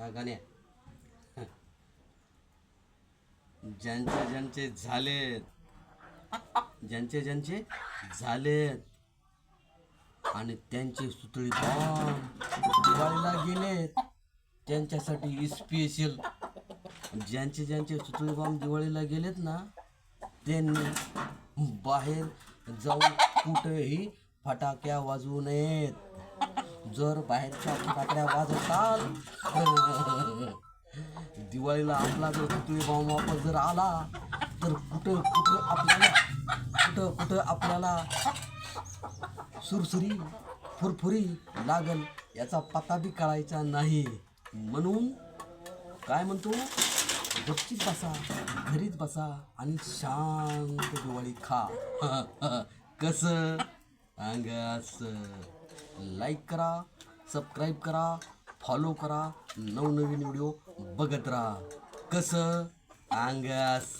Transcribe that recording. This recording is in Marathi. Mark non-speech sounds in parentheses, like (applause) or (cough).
हा गाण्या ज्यांचे ज्यांचे झालेत. ज्यांचे ज्यांचे झालेत. आणि त्यांचे सुतळी दिवाळीला गेलेत. त्यांच्यासाठी स्पेशल ज्यांचे ज्यांचे सुतळी बॉम्ब दिवाळीला गेलेत ना त्यांनी बाहेर जाऊन कुठेही फटाक्या वाजवू नयेत. जर बाहेरच्या फटाकड्या वाजवताल. दिवाळीला आपला जर सुतळी भाऊ वापस जर आला तर कुठं कुठं आपल्याला कुठं कुठं आपल्याला सुरसुरी फुरफुरी लागल याचा पत्ता बी कळायचा नाही. म्हणून काय म्हणतो? गपचीत बसा घरीच बसा आणि शांत दिवाळी खा. (laughs) कसं? अंगास लाईक करा सबस्क्राईब करा फॉलो करा. नवनवीन व्हिडिओ बघत राहा. कसं? अंगास